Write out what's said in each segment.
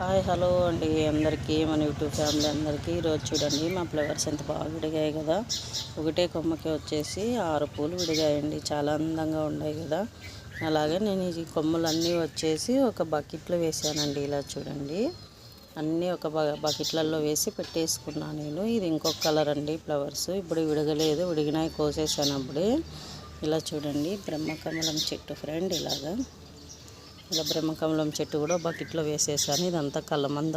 Hi hello అండి అందరికీ మన యూట్యూబ్ ఫ్యామిలీ అందరికీ. ఈరోజు చూడండి మా ఫ్లవర్స్ ఎంత బాగా విడిగాయి కదా. ఒకటే కొమ్మకి వచ్చేసి ఆరు పూలు విడిగాయండి. చాలా అందంగా ఉన్నాయి కదా. అలాగే నేను ఈ కొమ్మలన్నీ వచ్చేసి ఒక బకెట్లో వేసానండి. ఇలా చూడండి. అన్నీ ఒక బకెట్లలో వేసి పెట్టేసుకున్నాను నేను. ఇది ఇంకొక కలర్ అండి ఫ్లవర్స్. ఇప్పుడు విడగలేదు. విడిగినాయి కోసేసాను అప్పుడే. ఇలా చూడండి బ్రహ్మకమలం చెట్టు ఫ్రెండ్ ఇలాగా. ఇలా బ్రహ్మకమలం చెట్టు కూడా బకెట్లో వేసేసాను. ఇదంతా కలమంద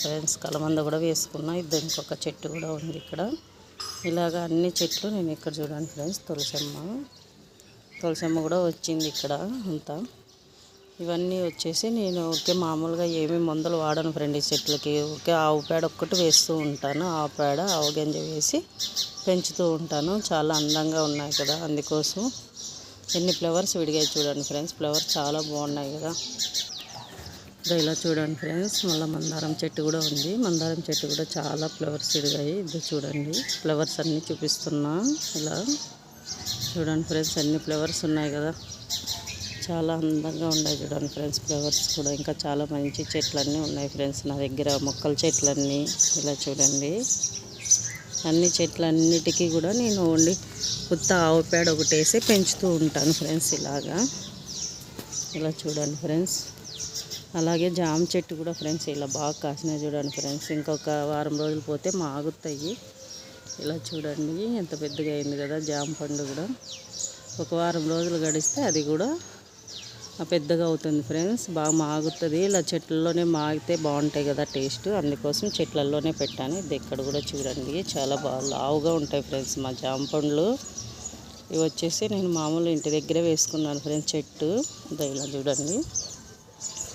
ఫ్రెండ్స్ కలమంద కూడా వేసుకున్నా. ఇది ఇంకొక చెట్టు కూడా ఉంది ఇక్కడ. ఇలాగ అన్ని చెట్లు నేను ఇక్కడ చూడండి ఫ్రెండ్స్ తులసమ్మ. తులసమ్మ కూడా వచ్చింది ఇక్కడ అంతా. ఇవన్నీ వచ్చేసి నేను ఓకే మామూలుగా ఏమి మందులు వాడను ఫ్రెండ్ ఈ చెట్లకి. ఓకే ఆవు పేడ ఒక్కటి వేస్తూ ఉంటాను. ఆవు పేడ ఆవు గంజ వేసి పెంచుతూ ఉంటాను. చాలా అందంగా ఉన్నాయి కదా అందుకోసం. ఎన్ని ఫ్లవర్స్ విడిగాయి చూడండి ఫ్రెండ్స్. ఫ్లవర్స్ చాలా బాగున్నాయి కదా. ఇలా చూడండి ఫ్రెండ్స్. మళ్ళీ మందారం చెట్టు కూడా ఉంది. మందారం చెట్టు కూడా చాలా ఫ్లవర్స్ విడిగాయి. ఇది చూడండి. ఫ్లవర్స్ అన్నీ చూపిస్తున్నా. ఇలా చూడండి ఫ్రెండ్స్. అన్ని ఫ్లవర్స్ ఉన్నాయి కదా. చాలా అందంగా ఉన్నాయి చూడండి ఫ్రెండ్స్. ఫ్లవర్స్ కూడా ఇంకా చాలా మంచి చెట్లన్నీ ఉన్నాయి ఫ్రెండ్స్. నా దగ్గర మొక్కల చెట్లన్నీ. ఇలా చూడండి. అన్ని చెట్లన్నిటికీ కూడా నేను ఓన్లీ కొత్త ఆవు పేడ ఒకటి వేసి పెంచుతూ ఉంటాను ఫ్రెండ్స్ ఇలాగా. ఇలా చూడండి ఫ్రెండ్స్. అలాగే జామ చెట్టు కూడా ఫ్రెండ్స్ ఇలా బాగా కాసినాయి చూడండి ఫ్రెండ్స్. ఇంకొక వారం రోజులు పోతే మాగుతాయి. ఇలా చూడండి ఎంత పెద్దగా అయింది కదా జామ పండు కూడా. ఒక వారం రోజులు గడిస్తే అది కూడా పెద్దగా అవుతుంది ఫ్రెండ్స్. బాగా మాగుతుంది. ఇలా చెట్లలోనే మాగితే బాగుంటాయి కదా టేస్ట్. అందుకోసం చెట్లలోనే పెట్టాను. ఇది ఇక్కడ కూడా చూడండి. చాలా బాగా లావుగా ఉంటాయి ఫ్రెండ్స్ మా జామ పండ్లు. ఇవి వచ్చేసి నేను మామూలు ఇంటి దగ్గరే వేసుకున్నాను ఫ్రెండ్స్ చెట్టు. ఇలా చూడండి.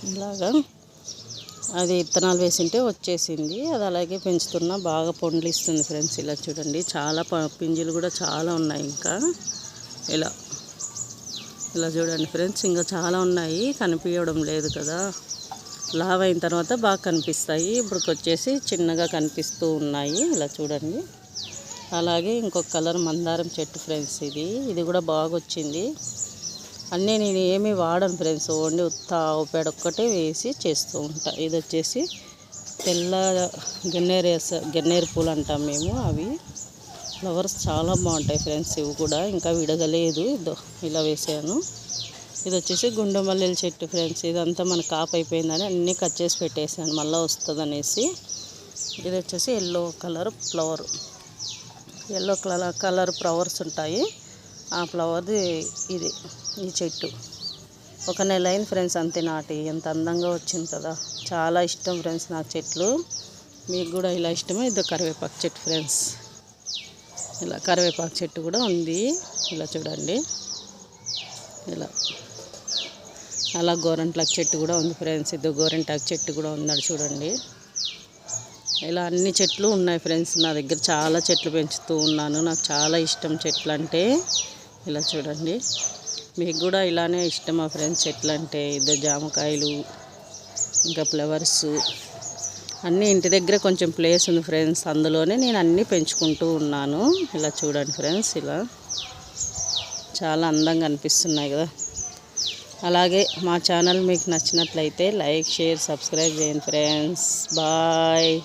ఇలాగా. అది విత్తనాలు వేసింటే వచ్చేసింది. అది అలాగే పెంచుతున్నా. బాగా పండ్లు ఇస్తుంది ఫ్రెండ్స్ ఇలా చూడండి. చాలా పింజులు కూడా చాలా ఉన్నాయి ఇంకా. ఇలా. ఇలా చూడండి ఫ్రెండ్స్ ఇంకా చాలా ఉన్నాయి. కనిపించడం లేదు కదా. లావ్ అయిన తర్వాత బాగా కనిపిస్తాయి. ఇప్పుడుకి వచ్చేసి చిన్నగా కనిపిస్తూ ఉన్నాయి. ఇలా చూడండి. అలాగే ఇంకొక కలర్ మందారం చెట్టు ఫ్రెండ్స్ ఇది. ఇది కూడా బాగా వచ్చింది. అన్నీ నేను ఏమీ వాడను ఫ్రెండ్స్. ఓన్లీ ఉత్త ఆవు పేడ ఒక్కటే వేసి చేస్తూ ఉంటా. ఇది వచ్చేసి తెల్ల గన్నేరు గన్నేరు పూలు అంటాం మేము అవి. ఫ్లవర్స్ చాలా బాగుంటాయి ఫ్రెండ్స్ ఇవి కూడా. ఇంకా విడగలేదు. ఇదో ఇలా వేసాను. ఇది వచ్చేసి గుండెమల్లెల చెట్టు ఫ్రెండ్స్. ఇదంతా మన కాప్ అయిపోయిందని అన్నీ కట్ చేసి పెట్టేసాను. మళ్ళీ వస్తుంది అనేసి ఇది వచ్చేసి yellow colour flower. Yellow colour colour flowers ఉంటాయి. ఆ ఫ్లవర్ది ఇది ఈ చెట్టు. ఒక నెల అయింది ఫ్రెండ్స్ అంతే నాటి. ఎంత అందంగా వచ్చింది కదా. చాలా ఇష్టం ఫ్రెండ్స్ నాకు చెట్లు. మీకు కూడా ఇలా ఇష్టమే? ఇది కరివేపాకు చెట్టు ఫ్రెండ్స్. ఇలా కరివేపాకు చెట్టు కూడా ఉంది. ఇలా చూడండి. ఇలా. అలా గోరంటాకు చెట్టు కూడా ఉంది ఫ్రెండ్స్. ఇది గోరంటాకు చెట్టు కూడా ఉన్నాడు చూడండి. ఇలా అన్ని చెట్లు ఉన్నాయి ఫ్రెండ్స్. నా దగ్గర చాలా చెట్లు పెంచుతూ ఉన్నాను. నాకు చాలా ఇష్టం చెట్లు అంటే ఇలా చూడండి. మీకు కూడా ఇలానే ఇష్టమా ఫ్రెండ్స్ చెట్లు అంటే ఇదో జామకాయలు ఇంకా ఫ్లవర్స్. అన్నీ ఇంటి దగ్గర కొంచెం ప్లేస్ ఉంది ఫ్రెండ్స్ అందులోనే నేను అన్నీ పెంచుకుంటూ ఉన్నాను. ఇలా చూడండి ఫ్రెండ్స్ ఇలా. చాలా అందంగా అనిపిస్తున్నాయి కదా. అలాగే మా ఛానల్ మీకు నచ్చినట్లయితే లైక్ షేర్ సబ్స్క్రైబ్ చేయండి ఫ్రెండ్స్ బాయ్